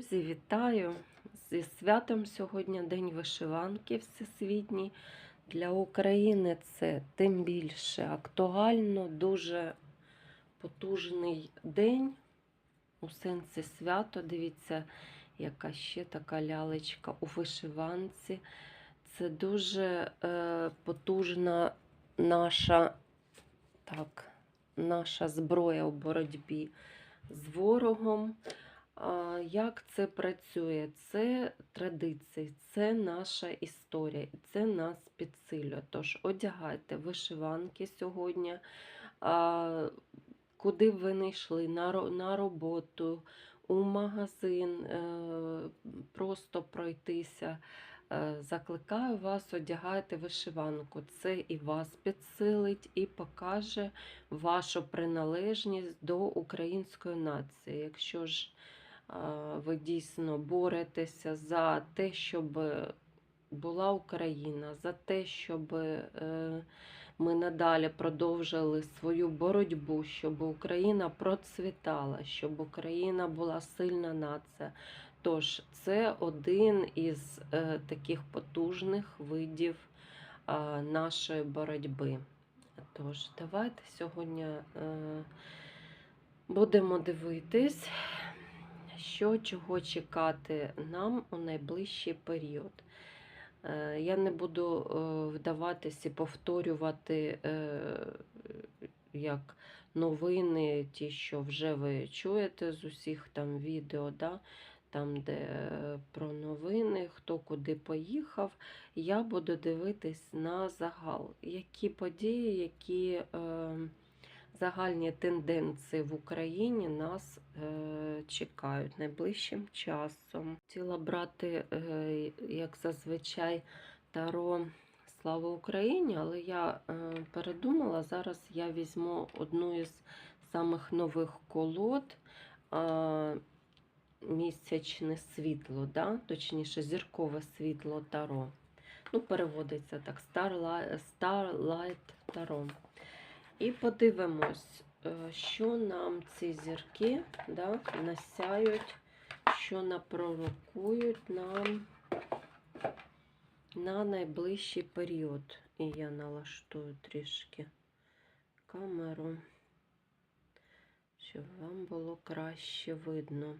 Друзі, вітаю зі святом сьогодні День вишиванки всесвітній. Для України це тим більше актуально, дуже потужний день у сенсі свято. Дивіться, яка ще така лялечка у вишиванці. Це дуже е, потужна наша, так, наша зброя у боротьбі з ворогом. Як це працює? Це традиції, це наша історія, це нас підсилює. Тож одягайте вишиванки сьогодні, куди б ви не йшли, на, роботу, у магазин, е, просто пройтися. Е, Закликаю вас, одягайте вишиванку. Це і вас підсилить, і покаже вашу приналежність до української нації. Якщо ж ви дійсно боретеся за те, щоб була Україна, за те, щоб е, ми надалі продовжили свою боротьбу, щоб Україна процвітала, щоб Україна була сильна нація. Тож це один із е, таких потужних видів нашої боротьби. Тож, давайте сьогодні е, будемо дивитись, що чого чекати нам у найближчий період. Е, Я не буду е, вдаватись і повторювати е, як новини, ті, що вже ви чуєте з усіх там відео, да? там, де про новини, хто куди поїхав. Я буду дивитись на загал, які події, які е, загальні тенденції в Україні нас е, чекають найближчим часом. Хотіла брати, е, як зазвичай, таро Слава Україні, але я е, передумала. Зараз я візьму одну із самих нових колод. Е, Місячне світло, да? точніше, зіркове світло Таро. Ну, переводиться так, Starlight, Starlight Таро. І подивимось, е, що нам ці зірки да, насяють, що напророкують нам на найближчий період. І я налаштую трішки камеру, щоб вам було краще видно,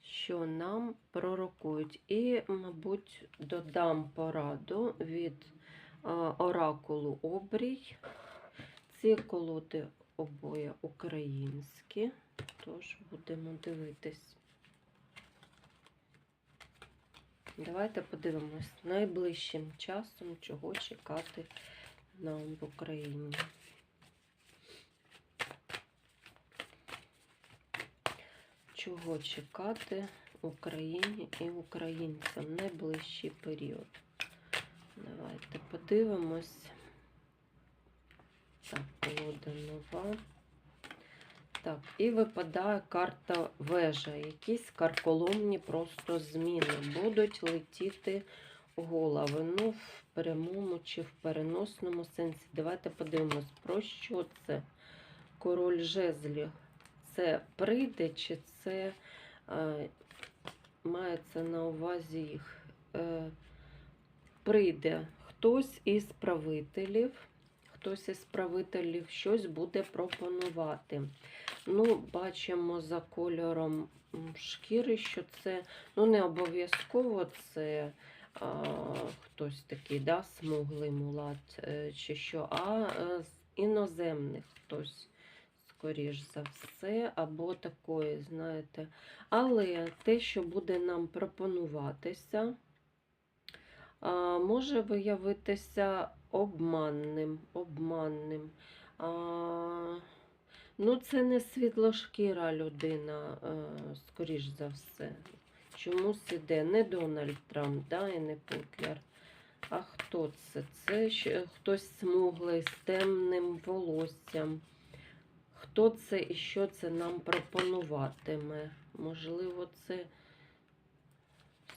що нам пророкують. І, мабуть, додам пораду від е, оракулу Обрій. Ці колоди обоє українські, тож будемо дивитись. Давайте подивимось найближчим часом, чого чекати нам в Україні. Чого чекати Україні і українцям найближчий період. Давайте подивимось. Так, колода нова. Так, і випадає карта вежа. Якісь карколомні просто зміни будуть летіти голови. Ну, в прямому чи в переносному сенсі. Давайте подивимось, про що це король жезлів. Це прийде, чи це е, мається на увазі їх? Е, прийде хтось із правителів хтось із правителів щось буде пропонувати. Ну, бачимо за кольором шкіри, що це ну, не обов'язково це а, хтось такий да, смуглий мулат е, чи що, а е, з іноземних хтось. Скоріш за все, або такої, знаєте. Але те, що буде нам пропонуватися, може виявитися обманним. обманним. А, ну, це не світлошкіра людина, а, скоріш за все. Чомусь іде не Дональд Трамп, да, і не Путлер. А хто це? Це хтось смуглий з темним волоссям. Хто це і що це нам пропонуватиме? Можливо, це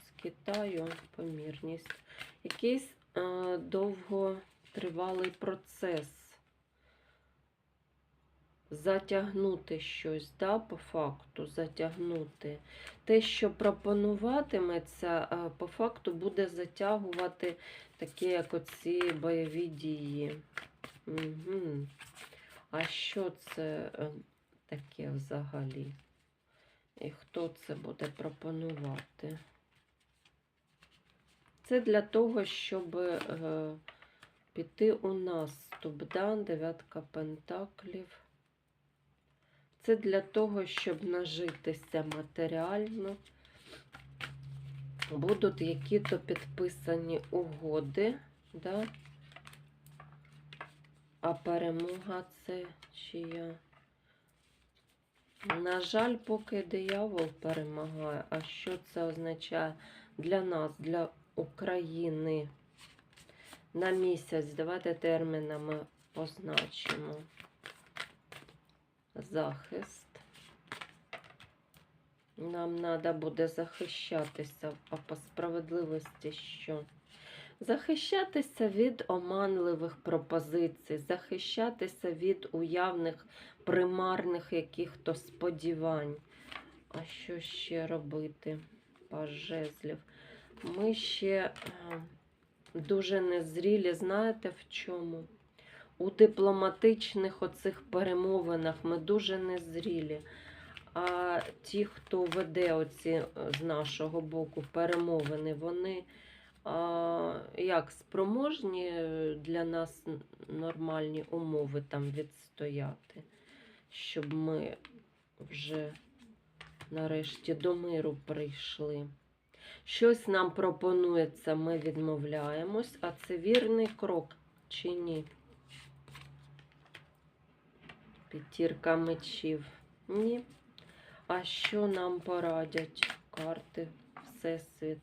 з Китаю помірність. Якийсь е, довготривалий процес. затягнути щось, да, по факту, затягнути. Те, що пропонуватиметься, е, по факту буде затягувати такі, як оці бойові дії. Угу. А що це е, таке взагалі? І хто це буде пропонувати? Це для того, щоб е, піти у наступ, да? дев'ятка пентаклів. Це для того, щоб нажитися матеріально. Будуть які-то підписані угоди, да? а перемога це чия? На жаль, поки диявол перемагає. А що це означає для нас, для України? На місяць, давайте термінами позначимо. Захист. Нам треба буде захищатися, а по справедливості що? Захищатися від оманливих пропозицій, захищатися від уявних примарних яких-то сподівань. А що ще робити? Паж жезлів. Ми ще е, дуже незрілі, знаєте в чому? У дипломатичних оцих перемовинах ми дуже незрілі. А ті, хто веде оці е, з нашого боку перемовини, вони а, як спроможні е, для нас нормальні умови там відстояти, щоб ми вже нарешті до миру прийшли. Щось нам пропонується, ми відмовляємось, а це вірний крок чи ні? П'ятірка мечів. Ні. А що нам порадять карти Всесвіт?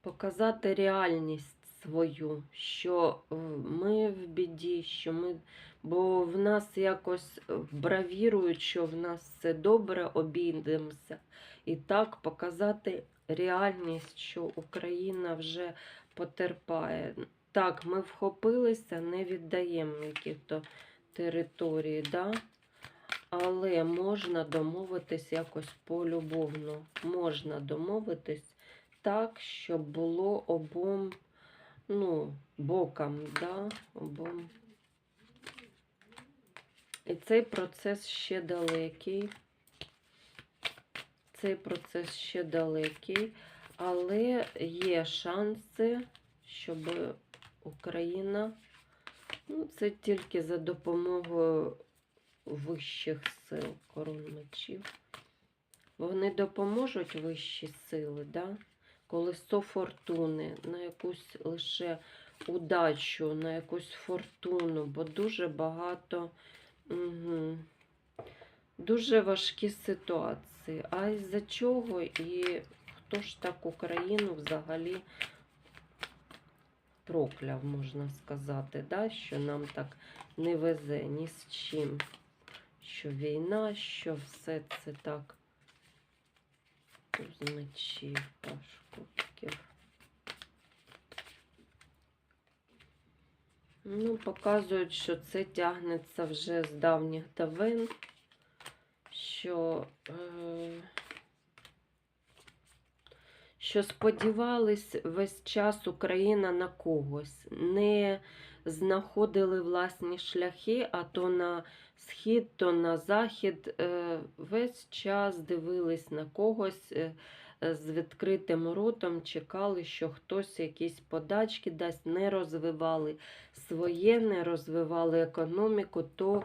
Показати реальність свою, що ми в біді, що ми. Бо в нас якось е, бравірують, що в нас все добре, обійдемося. І так показати реальність, що Україна вже потерпає. Так, ми вхопилися, не віддаємо яких-то територій, да? але можна домовитись якось полюбовно. Можна домовитись так, щоб було обом ну, бокам, да? обом. І цей процес ще далекий. Цей процес ще далекий, але є шанси, щоб Україна, ну, це тільки за допомогою вищих сил корон мечів. Вони допоможуть вищі сили, да? Колесо фортуни, на якусь лише удачу, на якусь фортуну, бо дуже багато, угу, дуже важкі ситуації. А із-за чого і хто ж так Україну взагалі прокляв, можна сказати, да? що нам так не везе ні з чим. Що війна, що все це так мечів, паш. Ну, показують, що це тягнеться вже з давніх давин, що, е, що сподівались весь час Україна на когось, не знаходили власні шляхи, а то на схід, то на захід. Е, весь час дивились на когось. е, з відкритим ротом чекали, що хтось якісь подачки дасть, не розвивали своє, не розвивали економіку, то м,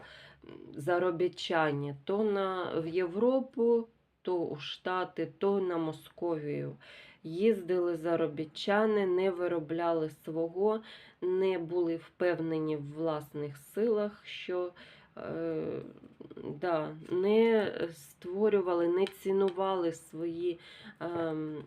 заробітчані, то на, в Європу, то у Штати, то на Московію. Їздили заробітчани, не виробляли свого, не були впевнені в власних силах, що да, не створювали, не цінували свої ем,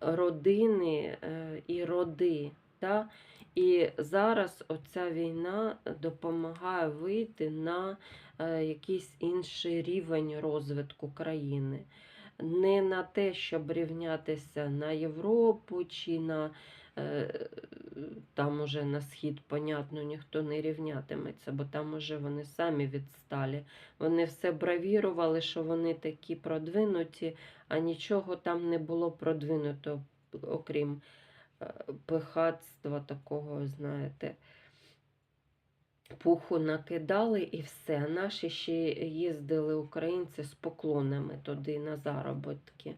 родини е, і роди. Да? І зараз оця війна допомагає вийти на е, якийсь інший рівень розвитку країни. Не на те, щоб рівнятися на Європу чи на Е, Там уже на схід, понятно, ніхто не рівнятиметься, бо там уже вони самі відсталі. Вони все бравірували, що вони такі продвинуті, а нічого там не було продвинуто, окрім е, пихатства такого, знаєте. Пуху накидали і все. Наші ще їздили українці з поклонами туди на заробітки.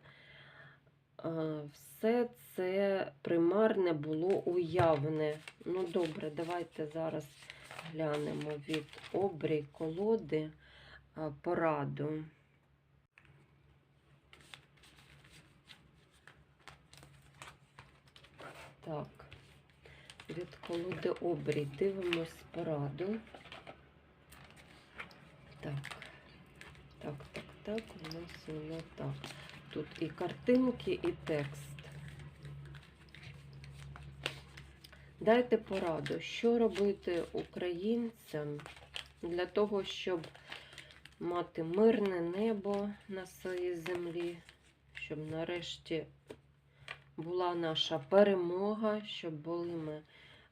Е, Все це примарне було уявне. Ну, добре, давайте зараз глянемо від обрій колоди пораду. Так, від колоди обрій дивимось пораду. Так, так, так, так, у нас воно так. Тут і картинки, і текст. Дайте пораду, що робити українцям для того, щоб мати мирне небо на своїй землі, щоб нарешті була наша перемога, щоб були ми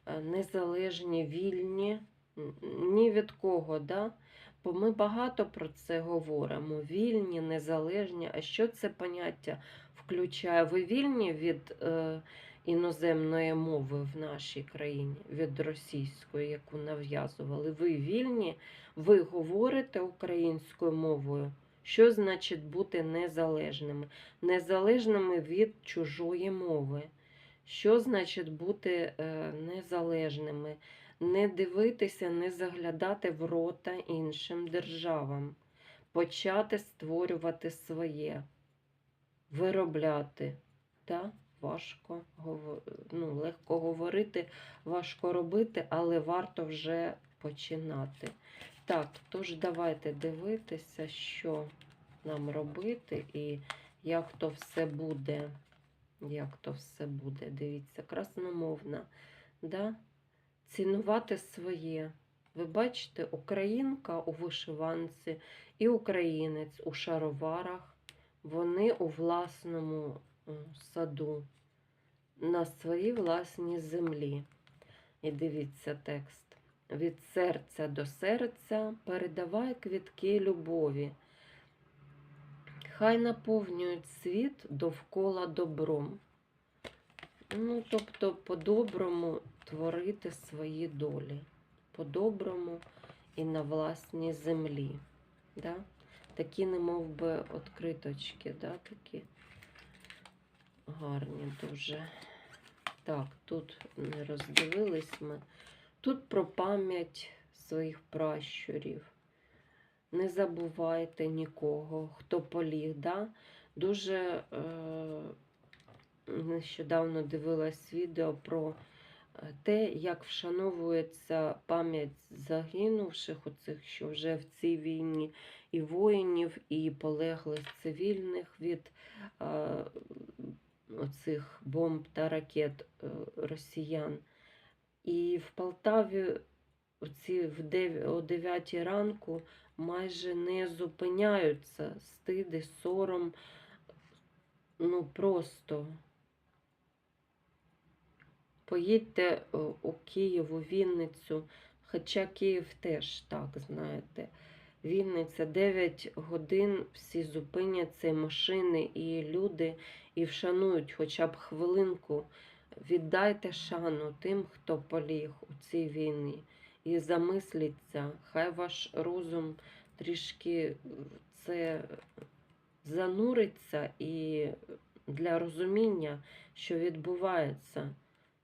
е, незалежні, вільні, ні від кого. Да? Бо ми багато про це говоримо. Вільні, незалежні. А що це поняття включає? Ви вільні від е, іноземної мови в нашій країні, від російської, яку нав'язували? Ви вільні, ви говорите українською мовою. Що значить бути незалежними? Незалежними від чужої мови. Що значить бути е, незалежними? Не дивитися, не заглядати в рота іншим державам, почати створювати своє, виробляти. Та? Важко ну, легко говорити, важко робити, але варто вже починати. Так, тож давайте дивитися, що нам робити і як то все буде. Як то все буде. Дивіться, красномовна. Да? Цінувати своє. Ви бачите, українка у вишиванці і українець у шароварах. Вони у власному саду, на своїй власній землі. І дивіться текст. Від серця до серця передавай квітки любові. Хай наповнюють світ довкола добром. Ну, тобто, по-доброму творити свої долі. По-доброму і на власній землі. Да? Такі, немов би, откриточки, да? такі гарні дуже. Так, тут не роздивились ми. Тут про пам'ять своїх пращурів. Не забувайте нікого, хто поліг. Да? Дуже е, нещодавно дивилась відео про е, те, як вшановується пам'ять загинувших, оцих, що вже в цій війні, і воїнів, і полеглих цивільних від е, оцих бомб та ракет е, росіян. І в Полтаві оці в дев- о 9 ранку майже не зупиняються стиди, сором. Ну просто поїдьте у Київ, у Вінницю, хоча Київ теж так, знаєте. Вінниця 9 годин всі зупиняться, машини, і люди, і вшанують хоча б хвилинку. Віддайте шану тим, хто поліг у цій війні. І замисліться, хай ваш розум трішки це зануриться і для розуміння, що відбувається.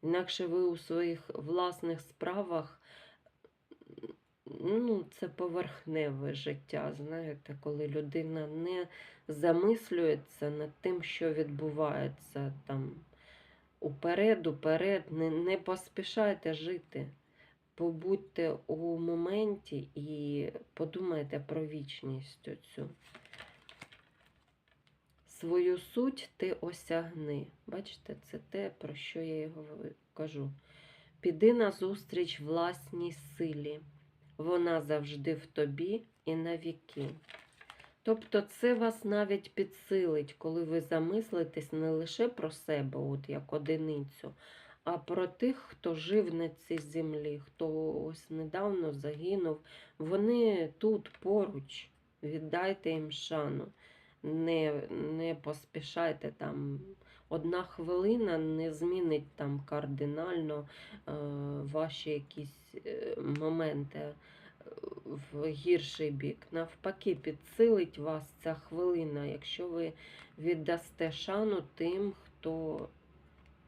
Інакше ви у своїх власних справах, ну, це поверхневе життя, знаєте, коли людина не замислюється над тим, що відбувається там уперед, уперед, не, не поспішайте жити. Побудьте у моменті і подумайте про вічність оцю. Свою суть ти осягни. Бачите, це те, про що я і кажу. Піди назустріч власній силі. Вона завжди в тобі і навіки. Тобто це вас навіть підсилить, коли ви замислитесь не лише про себе, от як одиницю, а про тих, хто жив на цій землі, хто ось недавно загинув. Вони тут поруч. Віддайте їм шану. Не, не поспішайте там. Одна хвилина не змінить там кардинально е, ваші якісь е, моменти е, в гірший бік. Навпаки, підсилить вас ця хвилина, якщо ви віддасте шану тим, хто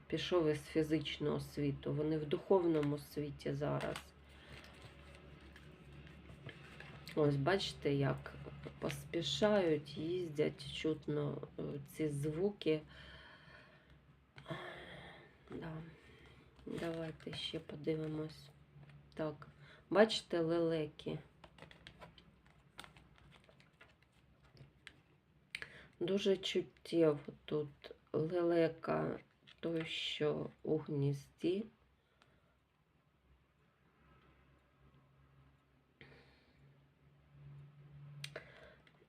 пішов із фізичного світу. Вони в духовному світі зараз. Ось бачите, як поспішають, їздять, чутно ці звуки. Да. Давайте ще подивимось. Так, бачите лелеки. Дуже чуттєво тут лелека той, що у гнізді.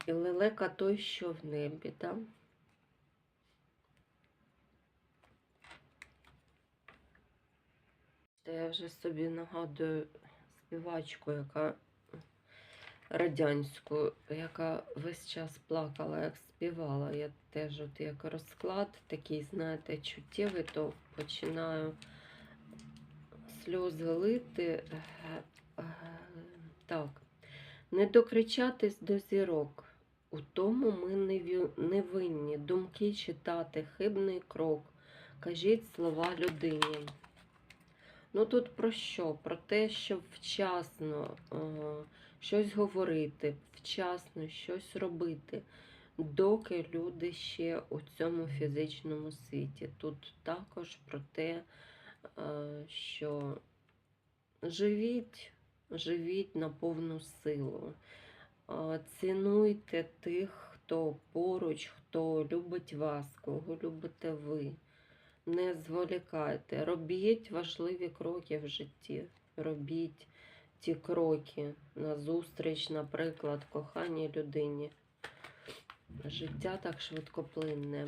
І лелека той, що в небі, так? Я вже собі нагадую співачку, яка радянську, яка весь час плакала, як співала. Я теж от як розклад такий, знаєте, чуттєвий, то починаю сльози лити. Так, не докричатись до зірок. У тому ми не винні. Думки читати, хибний крок. Кажіть слова людині. Ну тут про що? Про те, щоб вчасно е, щось говорити, вчасно щось робити, доки люди ще у цьому фізичному світі. Тут також про те, е, що живіть, живіть на повну силу. Е, Цінуйте тих, хто поруч, хто любить вас, кого любите ви. Не зволікайте, робіть важливі кроки в житті. Робіть ті кроки назустріч, наприклад, коханій людині. Життя так швидкоплинне.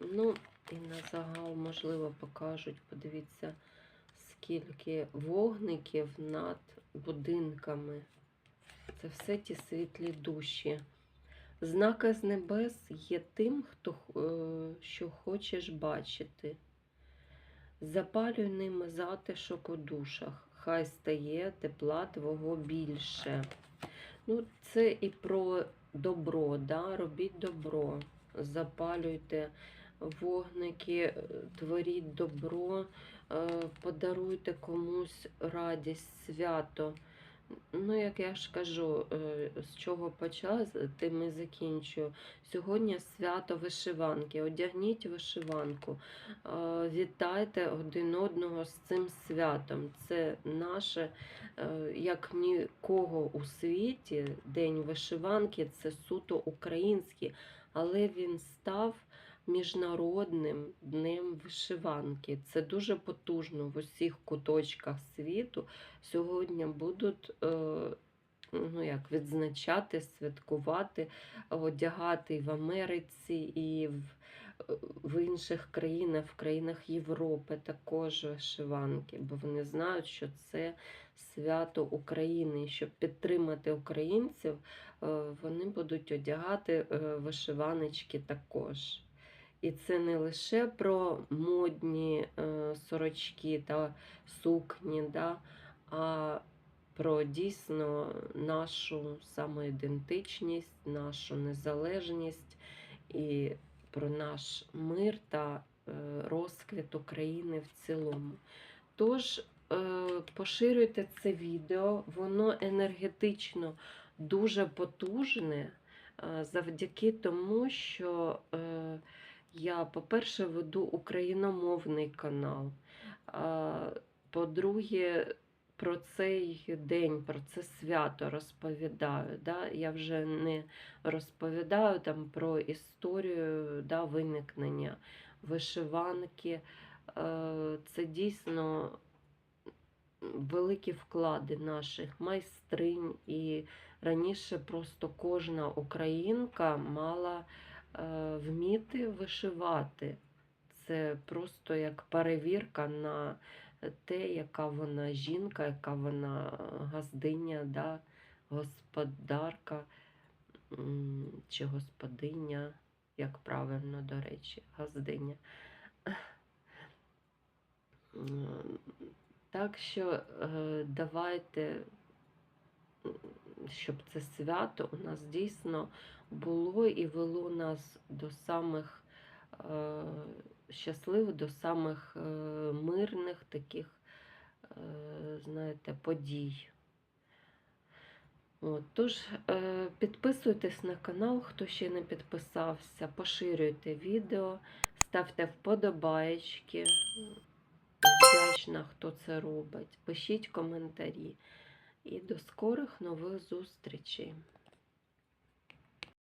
Ну, і на загал, можливо, покажуть, подивіться, скільки вогників над будинками. Це все ті світлі душі. Знаки з небес є тим, хто е, що хочеш бачити. Запалюй ними затишок у душах, хай стає тепла твого більше. Ну, це і про добро, да? робіть добро, запалюйте вогники, е, творіть добро, е, подаруйте комусь радість, свято. Ну, як я ж кажу, е, з чого почала, тим і закінчую. Сьогодні свято вишиванки. Одягніть вишиванку. Е, Вітайте один одного з цим святом. Це наше, е, як нікого у світі, День вишиванки це суто український, але він став міжнародним днем вишиванки. Це дуже потужно в усіх куточках світу сьогодні будуть е, ну, як, відзначати, святкувати, одягати і в Америці, і в, в інших країнах, в країнах Європи також вишиванки, бо вони знають, що це свято України. Щоб підтримати українців, е, вони будуть одягати е, вишиваночки також. І це не лише про модні е, сорочки та сукні, да, а про дійсно нашу самоідентичність, нашу незалежність і про наш мир та е, розквіт України в цілому. Тож, е, поширюйте це відео, воно енергетично дуже потужне завдяки тому, що я, по-перше, веду україномовний канал. По-друге, про цей день, про це свято розповідаю. Да? Я вже не розповідаю там про історію да, виникнення вишиванки. Це дійсно великі вклади наших майстринь. І раніше просто кожна українка мала вміти вишивати. це просто як перевірка на те, яка вона жінка, яка вона газдиня, да, господарка чи господиня, як правильно, до речі, газдиня. Так що е, давайте, щоб це свято у нас дійсно було і вело нас до самих е, щасливих, до самих е, мирних таких, е, знаєте, подій. От, тож е, підписуйтесь на канал, хто ще не підписався, поширюйте відео, ставте вподобаєчки. Вдячна, хто це робить. Пишіть коментарі. І до скорих нових зустрічей.